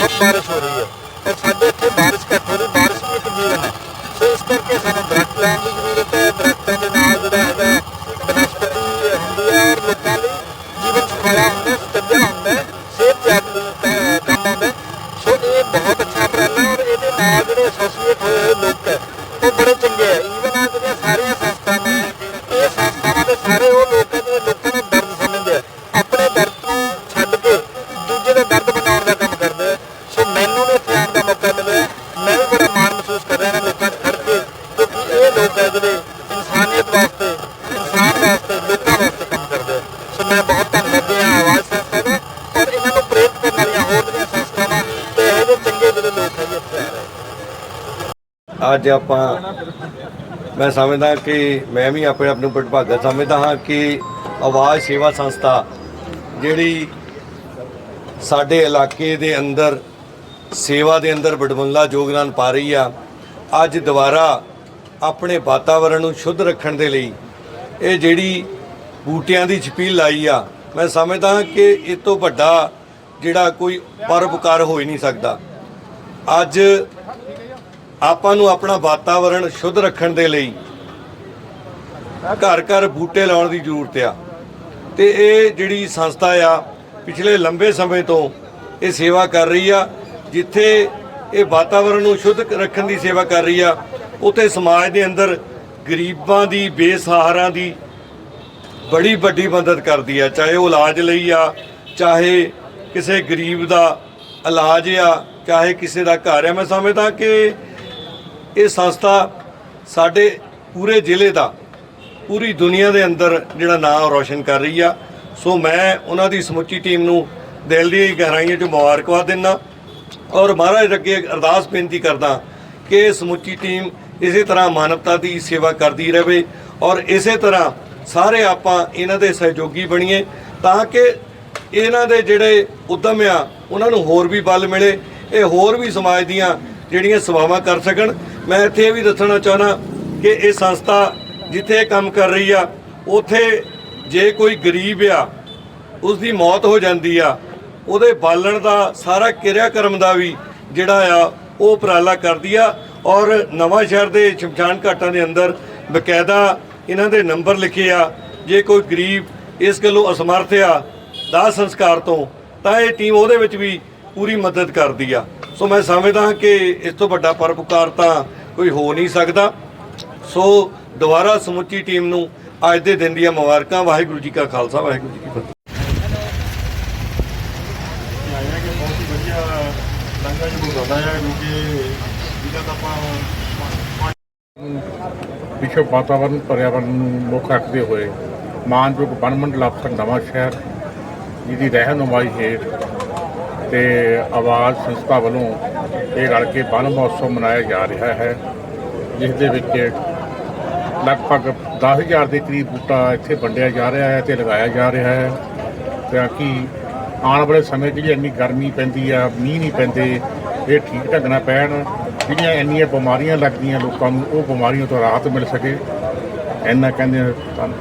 ਬਹੁਤ ਬਾਰਿਸ਼ ਹੋ ਰਹੀ ਹੈ। ਪਰ ਸਾਡੇ ਇੱਥੇ ਬਾਰਿਸ਼ ਘੱਟ ਹੋ ਰਹੀ, ਬਾਰਿਸ਼ ਵੀ ਇੱਕ ਜੀਵਨ ਹੈ। ਸੋ ਇਸ ਕਰਕੇ ਸਾਨੂੰ ਦਰਖਤ ਲਾਉਣ ਦੀ ਜ਼ਰੂਰਤ ਹੈ। ਦਰਖਤਾਂ ਦੇ ਨਾਲ ਜਿਹੜਾ ਹੈਗਾ, ਬਨਸਪਤੀ ਹੁੰਦੀ ਹੈ ਔਰ ਲੋਕਾਂ ਲਈ ਜੀਵਨ ਸੁਖਾਲਾ ਹੁੰਦਾ ਹੈ ਹੁੰਦਾ ਹੈ। ਸਿਹਤ ਜਾਤ ਕੰਮ ਆਉਂਦਾ ਸੋ ਇਹ ਬਹੁਤ ਅੱਛਾ ਉਪਰਾਲਾ ਹੈ ਔਰ ਇਹਦੇ ਨਾਲ ਜਿਹੜੇ ਐਸੋਸੀਏਟ ਹੋਏ ਹੋਏ ਲੋਕ ਹੈ, ਉਹ ਬੜੇ ਚੰਗੇ ਹੈ। ਈਵਨ ਆ ਜਿਹੜੀਆਂ ਸਾਰੀਆਂ ਮੈਂ ਬਹੁਤ ਆਵਾਜ਼ ਸੰਸਥਾ ਦਾ ਔਰ ਇਹਨਾਂ ਨੂੰ ਪ੍ਰੇਰਿਤ ਕਰਨ ਵਾਲੀਆਂ ਹੋਰ ਜਿਹੜੀਆਂ ਸੰਸਥਾਵਾਂ ਤੇ ਇਹੋ ਜਿਹੇ ਚੰਗੇ ਜਿਹੜੇ ਲੋਕ ਹੈ ਜੀ ਇੱਥੇ ਆ ਰਹੇ ਅੱਜ ਆਪਾਂ, ਮੈਂ ਸਮਝਦਾ ਕਿ ਮੈਂ ਵੀ ਆਪਣੇ ਆਪ ਨੂੰ ਪ੍ਰਭਾਗਾ ਸਮਝਦਾ ਹਾਂ ਕਿ ਆਵਾਜ਼ ਸੇਵਾ ਸੰਸਥਾ ਜਿਹੜੀ ਸਾਡੇ ਇਲਾਕੇ ਦੇ ਅੰਦਰ, ਸੇਵਾ ਦੇ ਅੰਦਰ ਵਡਮੁੱਲਾ ਯੋਗਦਾਨ ਪਾ ਰਹੀ ਆ, ਅੱਜ ਦੁਬਾਰਾ ਆਪਣੇ ਵਾਤਾਵਰਣ ਨੂੰ ਸ਼ੁੱਧ ਰੱਖਣ ਦੇ ਲਈ ਇਹ ਜਿਹੜੀ ਬੂਟਿਆਂ ਦੀ ਛਪੀਲ ਲਾਈ ਆ ਮੈਂ ਸਮਝਦਾ ਹਾਂ ਕਿ ਇਹ ਤੋਂ ਵੱਡਾ ਜਿਹੜਾ ਕੋਈ ਪਰਉਪਕਾਰ ਹੋ ਹੀ ਨਹੀਂ ਸਕਦਾ। ਅੱਜ ਆਪਾਂ ਨੂੰ ਆਪਣਾ ਵਾਤਾਵਰਣ ਸ਼ੁੱਧ ਰੱਖਣ ਦੇ ਲਈ ਘਰ ਘਰ ਬੂਟੇ ਲਾਉਣ ਦੀ ਜ਼ਰੂਰਤ ਆ। ਤੇ ਇਹ ਜਿਹੜੀ ਸੰਸਥਾ ਆ, ਪਿਛਲੇ ਲੰਬੇ ਸਮੇਂ ਤੋਂ ਇਹ ਸੇਵਾ ਕਰ ਰਹੀ ਆ, ਜਿੱਥੇ ਇਹ ਵਾਤਾਵਰਣ ਨੂੰ ਸ਼ੁੱਧ ਰੱਖਣ ਦੀ ਸੇਵਾ ਕਰ ਰਹੀ ਆ, ਉੱਥੇ ਸਮਾਜ ਦੇ ਅੰਦਰ ਗਰੀਬਾਂ ਦੀ, ਬੇਸਹਾਰਾਂ ਦੀ ਬੜੀ ਵੱਡੀ ਮਦਦ ਕਰਦੀ ਆ, ਚਾਹੇ ਉਹ ਇਲਾਜ ਲਈ ਆ, ਚਾਹੇ ਕਿਸੇ ਗਰੀਬ ਦਾ ਇਲਾਜ ਆ, ਚਾਹੇ ਕਿਸੇ ਦਾ ਘਰ ਆ। ਮੈਂ ਸਮਝਦਾ ਕਿ ਇਹ ਸੰਸਥਾ ਸਾਡੇ ਪੂਰੇ ਜ਼ਿਲ੍ਹੇ ਦਾ, ਪੂਰੀ ਦੁਨੀਆ ਦੇ ਅੰਦਰ ਜਿਹੜਾ ਨਾਮ ਰੌਸ਼ਨ ਕਰ ਰਹੀ ਆ। ਸੋ ਮੈਂ ਉਹਨਾਂ ਦੀ ਸਮੁੱਚੀ ਟੀਮ ਨੂੰ ਦਿਲ ਦੀ ਗਹਿਰਾਈਆਂ 'ਚ ਮੁਬਾਰਕਬਾਦ ਦਿੰਦਾ ਔਰ ਮਹਾਰਾਜ ਅੱਗੇ ਅਰਦਾਸ ਬੇਨਤੀ ਕਰਦਾ ਕਿ ਸਮੁੱਚੀ ਟੀਮ ਇਸੇ ਤਰ੍ਹਾਂ ਮਾਨਵਤਾ ਦੀ ਸੇਵਾ ਕਰਦੀ ਰਹੇ ਔਰ ਇਸੇ ਤਰ੍ਹਾਂ ਸਾਰੇ ਆਪਾਂ ਇਹਨਾਂ ਦੇ ਸਹਿਯੋਗੀ ਬਣੀਏ ਤਾਂ ਕਿ ਇਹਨਾਂ ਦੇ ਜਿਹੜੇ ਉਦਮ ਆ, ਉਹਨਾਂ ਨੂੰ ਹੋਰ ਵੀ ਬਲ ਮਿਲੇ, ਇਹ ਹੋਰ ਵੀ ਸਮਾਜ ਦੀਆਂ ਜਿਹੜੀਆਂ ਸੇਵਾਵਾਂ ਕਰ ਸਕਣ। ਮੈਂ ਇੱਥੇ ਇਹ ਵੀ ਦੱਸਣਾ ਚਾਹਣਾ ਕਿ ਇਹ ਸੰਸਥਾ ਜਿੱਥੇ ਇਹ ਕੰਮ ਕਰ ਰਹੀ ਆ, ਉਥੇ ਜੇ ਕੋਈ ਗਰੀਬ ਆ ਉਸ ਦੀ ਮੌਤ ਹੋ ਜਾਂਦੀ ਆ, ਉਹਦੇ ਬਾਲਣ ਦਾ ਸਾਰਾ ਕਿਰਿਆ ਕਰਮ ਦਾ ਵੀ ਜਿਹੜਾ ਆ, ਉਹ ਉਪਰਾਲਾ ਕਰਦੀ ਆ। ਔਰ ਨਵਾਂ ਸ਼ਹਿਰ ਦੇ ਸ਼ਮਸ਼ਾਨ ਘਾਟਾਂ ਦੇ ਅੰਦਰ ਬਕਾਇਦਾ ਇਹਨਾਂ ਦੇ ਨੰਬਰ ਲਿਖੇ ਆ। ਜੇ ਕੋਈ ਗਰੀਬ ਇਸ ਗੱਲੋਂ ਅਸਮਰਥ ਆ ਦਾਹ ਸੰਸਕਾਰ ਤੋਂ, ਤਾਂ ਇਹ ਟੀਮ ਉਹਦੇ ਵਿੱਚ ਵੀ ਪੂਰੀ ਮਦਦ ਕਰਦੀ ਆ। ਸੋ ਮੈਂ ਸਮਝਦਾ ਕਿ ਇਸ ਤੋਂ ਵੱਡਾ ਪਰਪਕਾਰ ਤਾਂ ਕੋਈ ਹੋ ਨਹੀਂ ਸਕਦਾ। ਸੋ ਦੁਬਾਰਾ ਸਮੁੱਚੀ ਟੀਮ ਨੂੰ ਅੱਜ ਦੇ ਦਿਨ ਦੀਆਂ ਮੁਬਾਰਕਾਂ। ਵਾਹਿਗੁਰੂ ਜੀ ਕਾ ਖਾਲਸਾ, ਵਾਹਿਗੁਰੂ ਜੀ ਕੀ ਫਤਿਹ। ਆਇਆ ਕਿ ਬਹੁਤ ਹੀ ਵਧੀਆ ਲੰਗਾ ਜੀ ਬੁਝਾਉਂਦਾ ਹੈ ਕਿਉਂਕਿ ਜਿਹਦਾ ਤਾਂ ਆਪਾਂ ਵਿਸ਼ਵ ਵਾਤਾਵਰਣ ਪਰਿਆਵਰਣ ਨੂੰ ਮੁੱਖ ਰੱਖਦੇ ਹੋਏ ਮਾਨਯੋਗ ਵਨ ਮੰਡਲ ਅਫਸਰ ਨਵਾਂ ਸ਼ਹਿਰ ਜਿਹਦੀ ਰਹਿਨੁਮਾਈ ਹੇਠ ਤੇ ਆਵਾਜ਼ ਸੰਸਥਾ ਵੱਲੋਂ ਇਹ ਰਲ ਕੇ ਵਨ ਮਹੋਤਸਵ ਮਨਾਇਆ ਜਾ ਰਿਹਾ ਹੈ, ਜਿਸ ਦੇ ਵਿੱਚ ਲਗਭਗ 10000 ਦੇ ਕਰੀਬ ਬੂਟਾ ਇੱਥੇ ਵੰਡਿਆ ਜਾ ਰਿਹਾ ਹੈ ਤੇ ਲਗਾਇਆ ਜਾ ਰਿਹਾ ਹੈ, ਤਾਂ ਕਿ ਆਉਣ ਵਾਲੇ ਸਮੇਂ 'ਚ ਜਿਹੜੀ ਇੰਨੀ ਗਰਮੀ ਪੈਂਦੀ ਆ, ਮੀਂਹ ਨਹੀਂ ਪੈਂਦੇ, ਇਹ ਠੀਕ ਢੰਗ ਨਾਲ ਪੈਣ ਜਿਹੜੀਆਂ ਇੰਨੀਆਂ ਬਿਮਾਰੀਆਂ ਲੱਗਦੀਆਂ ਲੋਕਾਂ ਨੂੰ, ਉਹ ਬਿਮਾਰੀਆਂ ਤੋਂ ਰਾਹਤ ਮਿਲ ਸਕੇ। ਇੰਨਾ ਕਹਿੰਦੇ ਧੰਨ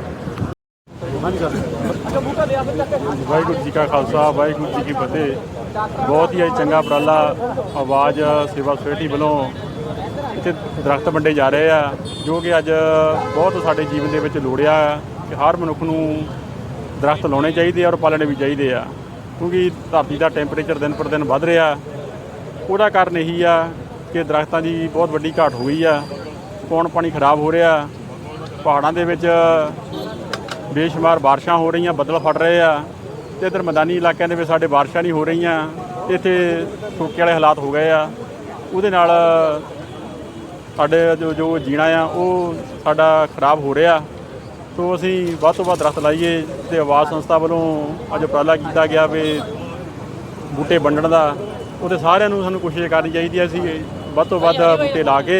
ਵਾਹਿਗੁਰੂ ਜੀ ਕਾ ਖਾਲਸਾ, ਵਾਹਿਗੁਰੂ ਜੀ ਕੀ ਫਤਿਹ। ਬਹੁਤ ਹੀ ਅੱਜ ਚੰਗਾ, ਉਪਰਾਲਾ ਆਵਾਜ਼ ਸੇਵਾ ਸੁਸਾਇਟੀ ਵੱਲੋਂ ਇੱਥੇ ਦਰਖਤ ਵੰਡੇ ਜਾ ਰਹੇ ਆ, ਜੋ ਕਿ ਅੱਜ ਬਹੁਤ ਸਾਡੇ ਜੀਵਨ ਦੇ ਵਿੱਚ ਲੋੜਿਆ ਆ ਕਿ ਹਰ ਮਨੁੱਖ ਨੂੰ ਦਰਖਤ ਲਾਉਣੇ ਚਾਹੀਦੇ ਆ ਔਰ ਪਾਲਣੇ ਵੀ ਚਾਹੀਦੇ ਆ। ਕਿਉਂਕਿ ਧਰਤੀ ਦਾ ਟੈਂਪਰੇਚਰ ਦਿਨ ਪਰ ਦਿਨ ਵੱਧ ਰਿਹਾ। ਉਹਦਾ ਕਾਰਨ ਇਹੀ ਆ ਕਿ ਦਰਖਤਾਂ ਦੀ ਬਹੁਤ ਵੱਡੀ ਘਾਟ ਹੋ ਗਈ ਆ। ਪੌਣ ਪਾਣੀ ਖਰਾਬ ਹੋ ਰਿਹਾ? ਪਹਾੜਾਂ ਦੇ ਵਿੱਚ ਬੇਸ਼ੁਮਾਰ ਬਾਰਿਸ਼ਾਂ ਹੋ ਰਹੀਆਂ, ਬੱਦਲ ਫਟ ਰਹੇ ਆ। ਤੇ ਇਧਰ ਮੈਦਾਨੀ ਇਲਾਕਿਆਂ ਦੇ ਵਿੱਚ ਸਾਡੇ ਬਾਰਿਸ਼ਾਂ ਨਹੀਂ ਹੋ ਰਹੀਆਂ। ਇੱਥੇ ਸੋਕੇ ਵਾਲੇ ਹਾਲਾਤ ਹੋ ਗਏ ਆ। ਉਹਦੇ ਨਾਲ ਸਾਡੇ ਜੋ ਜੋ ਜੀਣਾ ਆ, ਉਹ ਸਾਡਾ ਖਰਾਬ ਹੋ ਰਿਹਾ। ਸੋ ਅਸੀਂ ਵੱਧ ਤੋਂ ਵੱਧ ਦਰਖਤ ਲਾਈਏ ਤੇ ਆਵਾਜ਼ ਸੰਸਥਾ ਵੱਲੋਂ ਅੱਜ ਉਪਰਾਲਾ ਕੀਤਾ ਗਿਆ ਵੀ ਬੂਟੇ ਵੰਡਣ ਦਾ। ਉਹਦੇ ਸਾਰਿਆਂ ਨੂੰ ਸਾਨੂੰ ਕੋਸ਼ਿਸ਼ ਕਰਨੀ ਚਾਹੀਦੀ ਹੈ। ਅਸੀਂ ਵੱਧ ਤੋਂ ਵੱਧ ਬੂਟੇ ਲਾ ਕੇ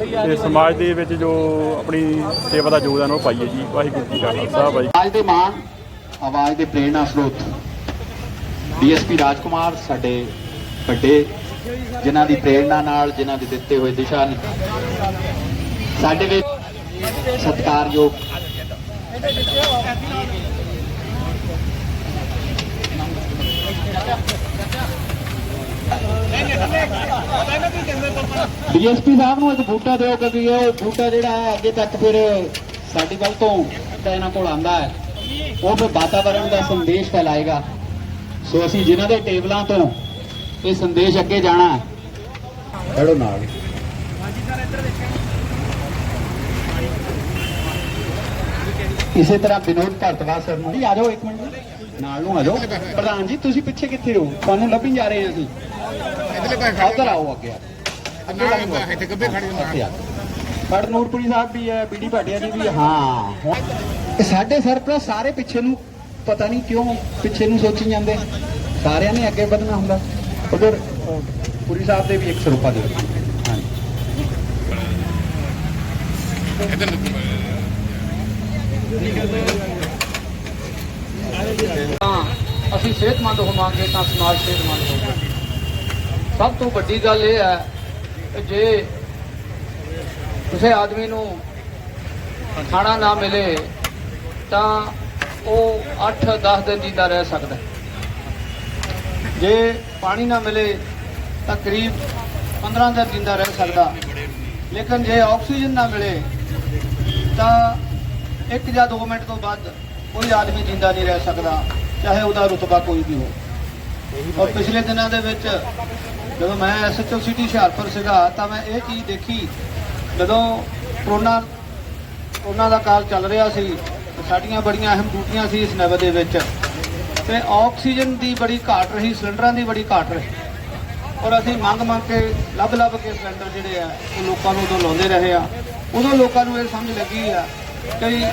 ਤੇ ਸਮਾਜ ਦੇ ਵਿੱਚ ਜੋ ਆਪਣੀ ਸੇਵਾ ਦਾ ਯੋਗਦਾਨ ਉਹ ਪਾਈਏ ਜੀ। ਵਾਹਿਗੁਰੂ ਜੀ ਕਾ ਖਾਲਸਾ, ਵਾਹਿਗੁਰੂ ਆਵਾਜ਼ ਦੇ ਮਾਣ, ਆਵਾਜ਼ ਦੇ ਪ੍ਰੇਰਣਾ ਸਰੋਤ। ਡੀਐਸਪੀ ਰਾਜਕੁਮਾਰ ਸਾਡੇ ਵੱਡੇ, ਜਿਨ੍ਹਾਂ ਦੀ ਪ੍ਰੇਰਣਾ ਨਾਲ, ਜਿਨ੍ਹਾਂ ਦੇ ਦਿੱਤੇ ਹੋਏ ਦਿਸ਼ਾ ਨੇ। ਸਾਡੇ ਵਿੱਚ ਸਤਿਕਾਰਯੋਗ ਡੀਐਸਪੀ ਸਾਹਿਬ ਨੂੰ ਇੱਕ ਬੂਟਾ ਦਿਓ ਕਿਉਂਕਿ ਉਹ ਬੂਟਾ ਜਿਹੜਾ ਅੱਗੇ ਤੱਕ ਫਿਰ ਸਾਡੀ ਵੱਲ ਤੋਂ ਤਾਂ ਇਹਨਾਂ ਕੋਲ ਆਂਦਾ ਹੈ। ਉਹ ਫਿਰ ਵਾਤਾਵਰਣ ਦਾ ਸੰਦੇਸ਼ ਫੈਲਾਏਗਾ। ਸੋ ਅਸੀਂ ਜਿਨ੍ਹਾਂ ਦੇ ਟੇਬਲਾਂ ਤੋਂ ਇਹ ਸੰਦੇਸ਼ ਅੱਗੇ ਜਾਣਾ ਹੈ। ਖੜੋ ਨਾਲ। ਇਸੇ ਤਰ੍ਹਾਂ ਵਿਨੋਦ ਭਰਤਵਾਜ ਸਰ ਨੂੰ ਜੀ ਆ ਜਾਓ ਇੱਕ ਮਿੰਟ। ਨਾਲ ਨੂੰ ਆ ਜਾਓ। ਪ੍ਰਧਾਨ ਜੀ ਤੁਸੀਂ ਪਿੱਛੇ ਕਿੱਥੇ ਹੋ? ਤੁਹਾਨੂੰ ਲੱਭੀ ਜਾ ਰਹੇ ਹਾਂ ਅਸੀਂ। ਉਧਰ ਆਓ ਅੱਗੇ ਅੱਗੇ ਲੱਗ ਇੱਥੇ ਗੱਬੇ ਖੜੇ ਬੜ ਨੂਰਪੁਰੀ ਸਾਹਿਬ ਵੀ ਹੈ ਬੀਡੀ ਭਾਟੀਆ ਜੀ ਵੀ ਹੈ। ਹਾਂ। ਸਾਡੇ ਸਰਪ੍ਰਸਤ ਸਾਰੇ ਪਿੱਛੇ ਨੂੰ ਪਤਾ ਨਹੀਂ ਕਿਉਂ ਪਿੱਛੇ ਨੂੰ ਸੋਚੀ ਜਾਂਦੇ। ਸਾਰਿਆਂ ਨੇ ਅੱਗੇ ਵਧਣਾ ਹੁੰਦਾ। ਉਧਰ ਪੁਰੀ ਸਾਹਿਬ ਦੇ ਵੀ ਇੱਕ ਸਰੂਪਾ ਹਾਂਜੀ। ਤਾਂ ਅਸੀਂ ਸਿਹਤਮੰਦ ਹੋਵਾਂਗੇ ਤਾਂ ਸਮਾਜ ਸਿਹਤਮੰਦ ਹੋਵੇਗਾ ਸਭ ਤੋਂ ਵੱਡੀ ਗੱਲ ਇਹ ਹੈ ਕਿ ਜੇ ਕਿਸੇ ਆਦਮੀ ਨੂੰ ਖਾਣਾ ਨਾ ਮਿਲੇ, ਤਾਂ ਉਹ 8-10 ਦਿਨ ਜਿੰਦਾ ਰਹਿ ਸਕਦਾ ਜੇ ਪਾਣੀ ਨਾ ਮਿਲੇ, ਤਾਂ ਕਰੀਬ 15 ਦਿਨ ਜਿੰਦਾ ਰਹਿ ਸਕਦਾ। ਲੇਕਿਨ ਜੇ ਆਕਸੀਜਨ ਨਾ ਮਿਲੇ, ਤਾਂ ਇੱਕ ਜਾਂ 2 ਮਿੰਟ ਤੋਂ ਬਾਅਦ ਕੋਈ ਆਦਮੀ ਜਿੰਦਾ ਨਹੀਂ ਰਹਿ ਸਕਦਾ ਚਾਹੇ ਉਹਦਾ ਰੁਤਬਾ ਕੋਈ ਵੀ ਹੋ ਔਰ ਪਿਛਲੇ ਦਿਨਾਂ ਦੇ ਵਿੱਚ ਜਦੋਂ ਮੈਂ ਐਸਐਚਓ ਸਿਟੀ ਹੁਸ਼ਿਆਰਪੁਰ ਸੀਗਾ ਤਾਂ ਮੈਂ ਇਹ ਚੀਜ਼ ਦੇਖੀ ਜਦੋਂ ਕਰੋਨਾ ਕਰੋਨਾ ਦਾ ਕਾਲ ਚੱਲ ਰਿਹਾ ਸੀ ਸਾਡੀਆਂ ਬੜੀਆਂ ਅਹਿਮ ਡਿਊਟੀਆਂ ਸੀ ਇਸ ਨਵ ਦੇ ਵਿੱਚ ਤੇ ਆਕਸੀਜਨ ਦੀ ਬੜੀ ਘਾਟ ਰਹੀ ਸਿਲੰਡਰਾਂ ਦੀ ਬੜੀ ਘਾਟ ਰਹੀ। ਔਰ ਅਸੀਂ ਮੰਗ ਮੰਗ ਕੇ ਲੱਭ ਲੱਭ ਕੇ ਸਿਲੰਡਰ ਜਿਹੜੇ ਆ ਉਹ ਲੋਕਾਂ ਨੂੰ ਉਦੋਂ ਲਾਉਂਦੇ ਰਹੇ ਆ। ਉਦੋਂ ਲੋਕਾਂ ਨੂੰ ਇਹ ਸਮਝ ਲੱਗੀ ਆ ਕਿ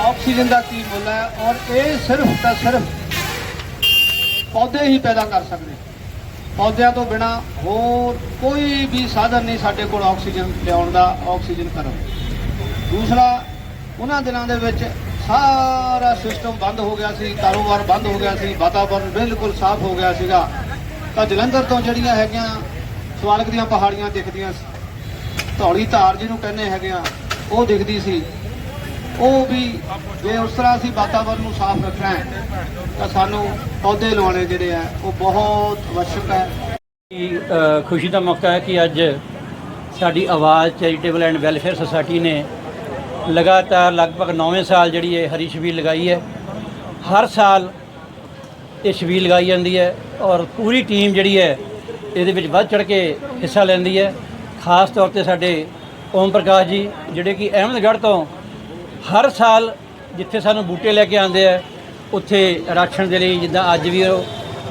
ਆਕਸੀਜਨ ਦਾ ਕੀ ਮੁੱਲ ਹੈ ਔਰ ਇਹ ਸਿਰਫ ਤਾਂ ਸਿਰਫ ਪੌਦੇ ਹੀ ਪੈਦਾ ਕਰ ਸਕਦੇ। ਪੌਦਿਆਂ ਤੋਂ ਬਿਨਾ ਹੋਰ ਕੋਈ ਵੀ ਸਾਧਨ ਨਹੀਂ ਸਾਡੇ ਕੋਲ ਆਕਸੀਜਨ ਲਿਆਉਣ ਦਾ, ਆਕਸੀਜਨ ਕਰਨ ਦੂਸਰਾ, ਉਹਨਾਂ ਦਿਨਾਂ ਦੇ ਵਿੱਚ ਸਾਰਾ ਸਿਸਟਮ ਬੰਦ ਹੋ ਗਿਆ ਸੀ, ਕਾਰੋਬਾਰ ਬੰਦ ਹੋ ਗਿਆ ਸੀ ਵਾਤਾਵਰਣ ਬਿਲਕੁਲ ਸਾਫ਼ ਹੋ ਗਿਆ ਸੀਗਾ। ਤਾਂ ਜਲੰਧਰ ਤੋਂ ਜਿਹੜੀਆਂ ਹੈਗੀਆਂ ਸਵਾਲਕ ਦੀਆਂ ਪਹਾੜੀਆਂ ਦਿਖਦੀਆਂ ਸੀ, ਧੌਲੀ ਧਾਰ ਜਿਹਨੂੰ ਕਹਿੰਦੇ ਹੈਗੇ ਆ, ਉਹ ਦਿਖਦੀ ਸੀ। ਉਹ ਵੀ ਜੇ ਉਸ ਤਰ੍ਹਾਂ ਅਸੀਂ ਵਾਤਾਵਰਨ ਨੂੰ ਸਾਫ਼ ਰੱਖਣਾ ਹੈ, ਤਾਂ ਸਾਨੂੰ ਪੌਦੇ ਲਵਾਉਣੇ ਜਿਹੜੇ ਆ, ਉਹ ਬਹੁਤ ਅਵਸ਼ਕ ਹੈ। ਖੁਸ਼ੀ ਦਾ ਮੌਕਾ ਹੈ ਕਿ ਅੱਜ ਸਾਡੀ ਆਵਾਜ਼ ਚੈਰੀਟੇਬਲ ਐਂਡ ਵੈਲਫੇਅਰ ਸੁਸਾਇਟੀ ਨੇ ਲਗਾਤਾਰ ਲਗਭਗ 9ਵੇਂ ਸਾਲ ਜਿਹੜੀ ਇਹ ਹਰੀ ਛਬੀਲ ਲਗਾਈ ਹੈ। ਹਰ ਸਾਲ ਇਹ ਛਬੀਲ ਲਗਾਈ ਜਾਂਦੀ ਹੈ ਔਰ ਪੂਰੀ ਟੀਮ ਜਿਹੜੀ ਹੈ, ਇਹਦੇ ਵਿੱਚ ਵੱਧ ਚੜ ਕੇ ਹਿੱਸਾ ਲੈਂਦੀ ਹੈ। ਖਾਸ ਤੌਰ ਤੇ ਸਾਡੇ ਓਮ ਪ੍ਰਕਾਸ਼ ਜੀ, ਜਿਹੜੇ ਕਿ ਅਹਿਮਦਗੜ੍ਹ ਤੋਂ ਹਰ ਸਾਲ ਜਿੱਥੇ ਸਾਨੂੰ ਬੂਟੇ ਲੈ ਕੇ ਆਉਂਦੇ ਆ, ਉੱਥੇ ਰਾਖਣ ਦੇ ਲਈ ਜਿੱਦਾਂ ਅੱਜ ਵੀ ਉਹ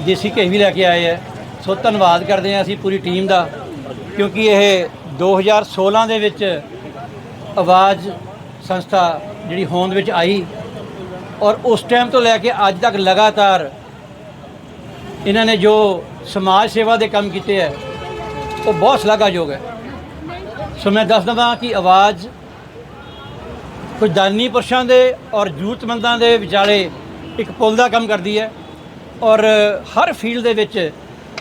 ਦੇਸੀ ਘੀ ਵੀ ਲੈ ਕੇ ਆਏ ਆ। ਸੋ ਧੰਨਵਾਦ ਕਰਦੇ ਹਾਂ ਅਸੀਂ ਪੂਰੀ ਟੀਮ ਦਾ, ਕਿਉਂਕਿ ਇਹ 2016 ਦੇ ਵਿੱਚ ਆਵਾਜ਼ ਸੰਸਥਾ ਜਿਹੜੀ ਹੋਂਦ ਵਿੱਚ ਆਈ ਔਰ ਉਸ ਟਾਈਮ ਤੋਂ ਲੈ ਕੇ ਅੱਜ ਤੱਕ ਲਗਾਤਾਰ ਇਹਨਾਂ ਨੇ ਜੋ ਸਮਾਜ ਸੇਵਾ ਦੇ ਕੰਮ ਕੀਤੇ ਹੈ ਉਹ ਬਹੁਤ ਸ਼ਲਾਘਾਯੋਗ ਹੈ। ਸੋ ਮੈਂ ਦੱਸ ਦਵਾਂ ਕਿ ਆਵਾਜ਼ ਕੁਝ ਦਾਨੀ ਪੁਰਸ਼ਾਂ ਦੇ ਔਰ ਜ਼ਰੂਰਤਮੰਦਾਂ ਦੇ ਵਿਚਾਲੇ ਇੱਕ ਪੁਲ ਦਾ ਕੰਮ ਕਰਦੀ ਹੈ ਔਰ ਹਰ ਫੀਲਡ ਦੇ ਵਿੱਚ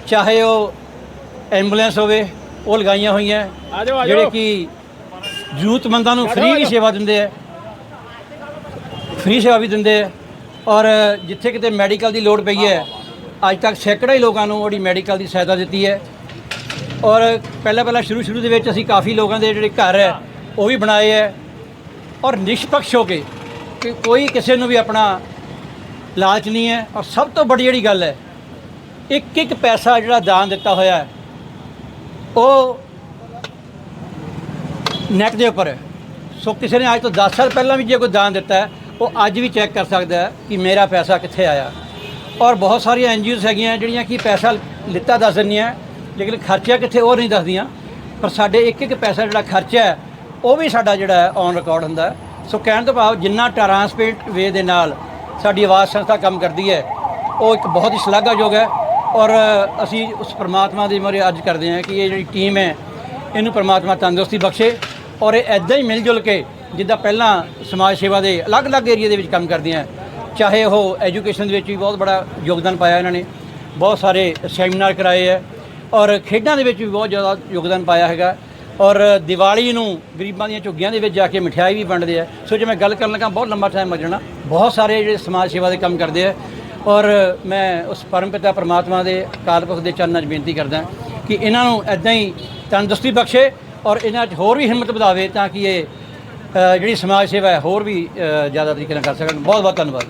ਚਾਹੇ ਉਹ ਐਂਬੂਲੈਂਸ ਹੋਵੇ ਉਹ ਲਗਾਈਆਂ ਹੋਈਆਂ ਜਿਹੜੇ ਕਿ ਜ਼ਰੂਰਤਮੰਦਾਂ ਨੂੰ ਫ੍ਰੀ ਵੀ ਸੇਵਾ ਦਿੰਦੇ ਹੈ। ਫ੍ਰੀ ਸੇਵਾ ਵੀ ਦਿੰਦੇ ਹੈ ਔਰ ਜਿੱਥੇ ਕਿਤੇ ਮੈਡੀਕਲ ਦੀ ਲੋੜ ਪਈ ਹੈ ਅੱਜ ਤੱਕ ਸੈਂਕੜੇ ਹੀ ਲੋਕਾਂ ਨੂੰ ਉਹਦੀ ਮੈਡੀਕਲ ਦੀ ਸਹਾਇਤਾ ਦਿੱਤੀ ਹੈ। ਔਰ ਪਹਿਲਾਂ ਪਹਿਲਾਂ ਸ਼ੁਰੂ ਸ਼ੁਰੂ ਦੇ ਵਿੱਚ ਅਸੀਂ ਕਾਫੀ ਲੋਕਾਂ ਦੇ ਜਿਹੜੇ ਘਰ ਹੈ ਉਹ ਵੀ ਬਣਾਏ ਹੈ। ਔਰ ਨਿਸ਼ਪਕਸ਼ ਹੋ ਕੇ ਕਿ ਕੋਈ ਕਿਸੇ ਨੂੰ ਵੀ ਆਪਣਾ ਲਾਲਚ ਨਹੀਂ ਹੈ। ਔਰ ਸਭ ਤੋਂ ਵੱਡੀ ਜਿਹੜੀ ਗੱਲ ਹੈ, ਇੱਕ ਇੱਕ ਪੈਸਾ ਜਿਹੜਾ ਦਾਨ ਦਿੱਤਾ ਹੋਇਆ ਹੈ, ਉਹ ਨੈਟ ਦੇ ਉੱਪਰ ਸੋ ਕਿਸੇ ਨੇ ਅੱਜ ਤੋਂ 10 ਸਾਲ ਪਹਿਲਾਂ ਵੀ ਜੇ ਕੋਈ ਦਾਨ ਦਿੱਤਾ ਉਹ ਅੱਜ ਵੀ ਚੈੱਕ ਕਰ ਸਕਦਾ ਕਿ ਮੇਰਾ ਪੈਸਾ ਕਿੱਥੇ ਆਇਆ। ਔਰ ਬਹੁਤ ਸਾਰੀਆਂ ਐਨਜੀਓਜ਼ ਹੈਗੀਆਂ ਜਿਹੜੀਆਂ ਕਿ ਪੈਸਾ ਲਿੱਤਾ ਦੱਸ ਦਿੰਦੀਆਂ, ਲੇਕਿਨ ਖਰਚਾ ਕਿੱਥੇ ਉਹ ਨਹੀਂ ਦੱਸਦੀਆਂ। ਪਰ ਸਾਡੇ ਇੱਕ ਇੱਕ ਪੈਸਾ ਜਿਹੜਾ ਖਰਚਾ ਹੈ ਉਹ ਵੀ ਸਾਡਾ ਜਿਹੜਾ ਔਨ ਰਿਕਾਰਡ ਹੁੰਦਾ ਸੋ ਕਹਿਣ ਤੋਂ ਭਾਵ ਜਿੰਨਾ ਟਰਾਂਸਪੇਰੈਂਟ ਵੇ ਦੇ ਨਾਲ ਸਾਡੀ ਆਵਾਜ਼ ਸੰਸਥਾ ਕੰਮ ਕਰਦੀ ਹੈ, ਉਹ ਇੱਕ ਬਹੁਤ ਹੀ ਸ਼ਲਾਘਾਯੋਗ ਹੈ। ਔਰ ਅਸੀਂ ਉਸ ਪ੍ਰਮਾਤਮਾ ਦੀ ਮਰੇ ਅੱਜ ਕਰਦੇ ਹਾਂ ਕਿ ਇਹ ਜਿਹੜੀ ਟੀਮ ਹੈ, ਇਹਨੂੰ ਪ੍ਰਮਾਤਮਾ ਤੰਦਰੁਸਤੀ ਬਖਸ਼ੇ ਔਰ ਇਹ ਐਦਾਂ ਹੀ ਮਿਲ ਜੁਲ ਕੇ ਜਿੱਦਾਂ ਪਹਿਲਾਂ ਸਮਾਜ ਸੇਵਾ ਦੇ ਅਲੱਗ-ਅਲੱਗ ਏਰੀਆ ਦੇ ਵਿੱਚ ਕੰਮ ਕਰਦੀਆਂ ਚਾਹੇ ਉਹ ਐਜੂਕੇਸ਼ਨ ਦੇ ਵਿੱਚ ਵੀ ਬਹੁਤ ਬੜਾ ਯੋਗਦਾਨ ਪਾਇਆ ਇਹਨਾਂ ਨੇ, ਬਹੁਤ ਸਾਰੇ ਸੈਮੀਨਾਰ ਕਰਾਏ ਹੈ ਔਰ ਖੇਡਾਂ ਦੇ ਵਿੱਚ ਵੀ ਬਹੁਤ ਜ਼ਿਆਦਾ ਯੋਗਦਾਨ ਪਾਇਆ ਹੈਗਾ। ਔਰ ਦੀਵਾਲੀ ਨੂੰ ਗਰੀਬਾਂ ਦੀਆਂ ਝੁੱਗੀਆਂ ਦੇ ਵਿੱਚ ਜਾ ਕੇ ਮਠਿਆਈ ਵੀ ਵੰਡਦੇ ਆ। ਸੋ ਜੇ ਮੈਂ ਗੱਲ ਕਰਨ ਲੱਗਾ, ਬਹੁਤ ਲੰਮਾ ਟਾਈਮ ਲੱਗ ਬਹੁਤ ਸਾਰੇ ਜਿਹੜੇ ਸਮਾਜ ਸੇਵਾ ਦੇ ਕੰਮ ਕਰਦੇ ਆ। ਔਰ ਮੈਂ ਉਸ ਪਰਮਪਿਤਾ ਪਰਮਾਤਮਾ ਦੇ ਅਕਾਲਪੁਰ ਦੇ ਚਰਨਾਂ 'ਚ ਬੇਨਤੀ ਕਰਦਾ ਕਿ ਇਹਨਾਂ ਨੂੰ ਐਦਾਂ ਹੀ ਤੰਦਰੁਸਤੀ ਬਖਸ਼ੇ ਔਰ ਇਹਨਾਂ 'ਚ ਹੋਰ ਵੀ ਹਿੰਮਤ ਵਧਾਵੇ ਤਾਂ ਕਿ ਇਹ ਜਿਹੜੀ ਸਮਾਜ ਸੇਵਾ ਹੈ, ਹੋਰ ਵੀ ਜ਼ਿਆਦਾ ਤਰੀਕੇ ਨਾਲ ਕਰ ਸਕਣ। ਬਹੁਤ ਬਹੁਤ ਧੰਨਵਾਦ।